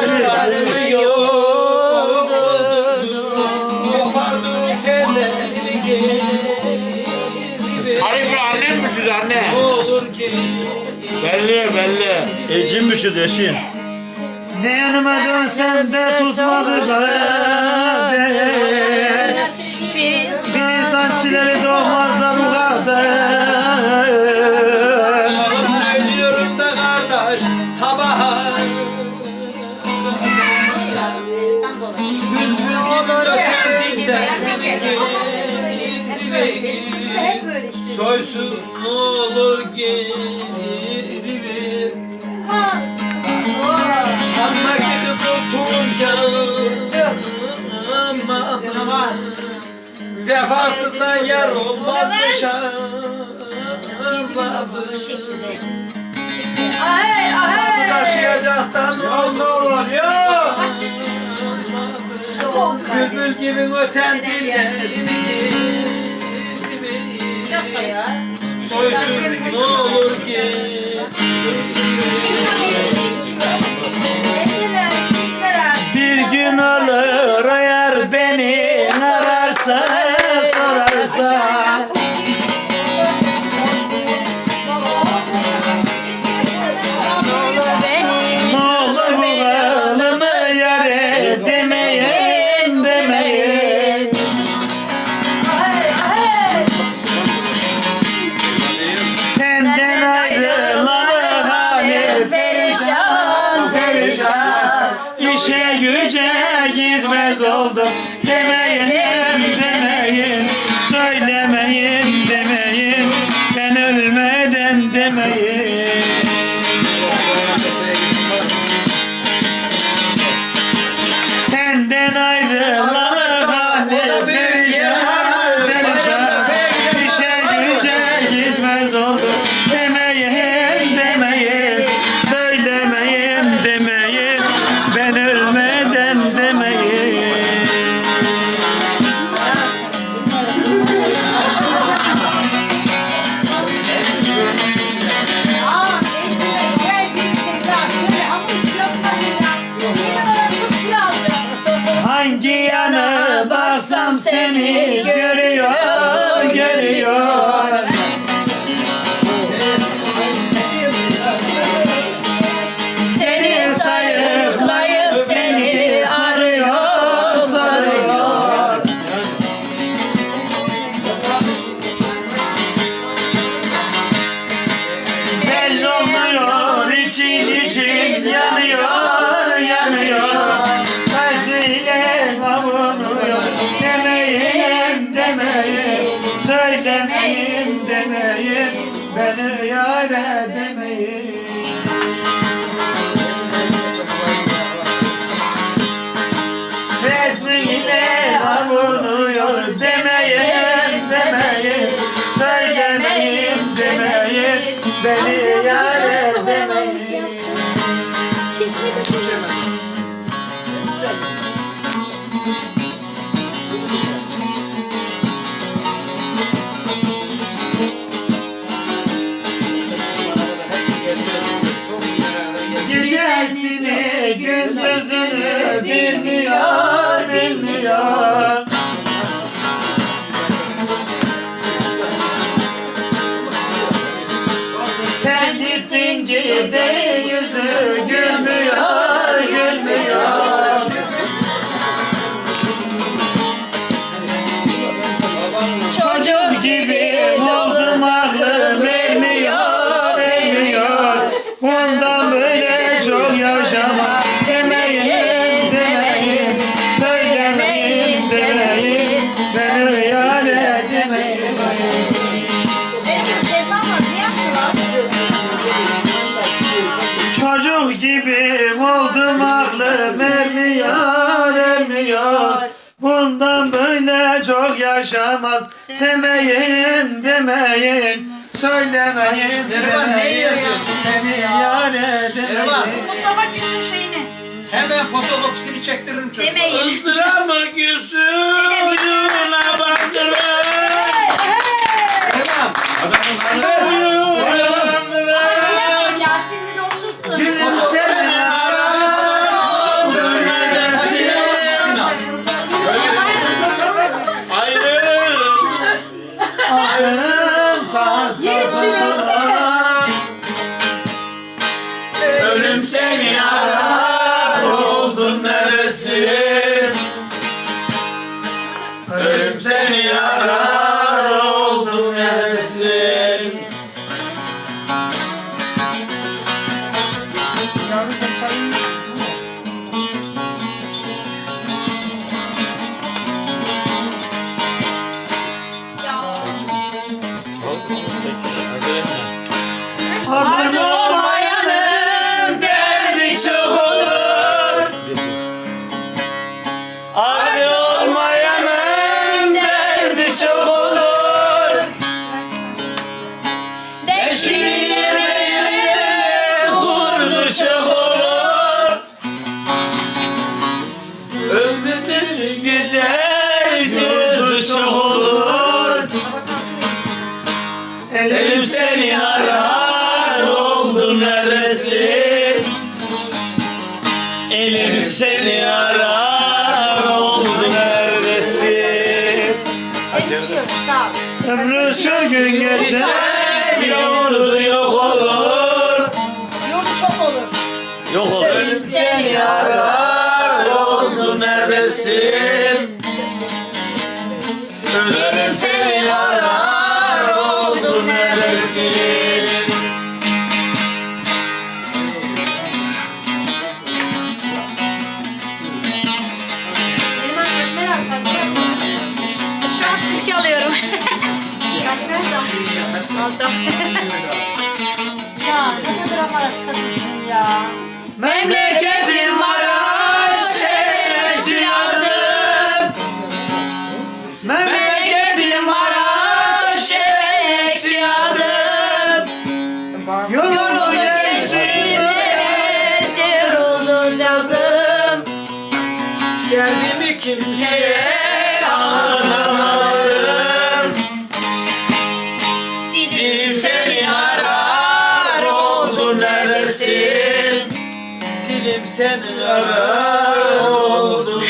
Kaşlarını yoldun Kopardım tellerini geri Arif annem mi şu anne? Olur ki Belli belli. Ecim şu deşin. Ne yanıma dönsem de tutmadı kader Soysuz ne olur geri ver. Sanma ki kızıl tunca Vefasızdan yar olmazmış Ahey ahey. Taşıyacaktan ne olur ya Bülbül gibi öten dillerimi Bir gün olur eğer beni ararsa sorarsa baksam seni görüyor, görüyor. Resmiyle avunuyor demeyin demeyin. Söylemeyin demeyin. Beni yâre demeyin. Gecesini gündüzünü bilmiyor çok yaşamaz demeyin demeyin Söylemeyin Neriman, ne demeyin yazıyorsun? Beni yâre Neriman. demeyin Mustafa Güç'ün şeyini. Hemen fotokopisini çektiririm çocuğa Demeyin. Istıramı gülsün yüzüne bandırın. Tamam Yapamam ya şimdi seni ara buldum neresi? neresi? Elim seni arar oldu neredesin? Ömrü sürgün geçer yoğurdu yok olur. Yoğurdu çok olur. Yok olur. Elim seni arar oldu neredesin? sen ömer oldun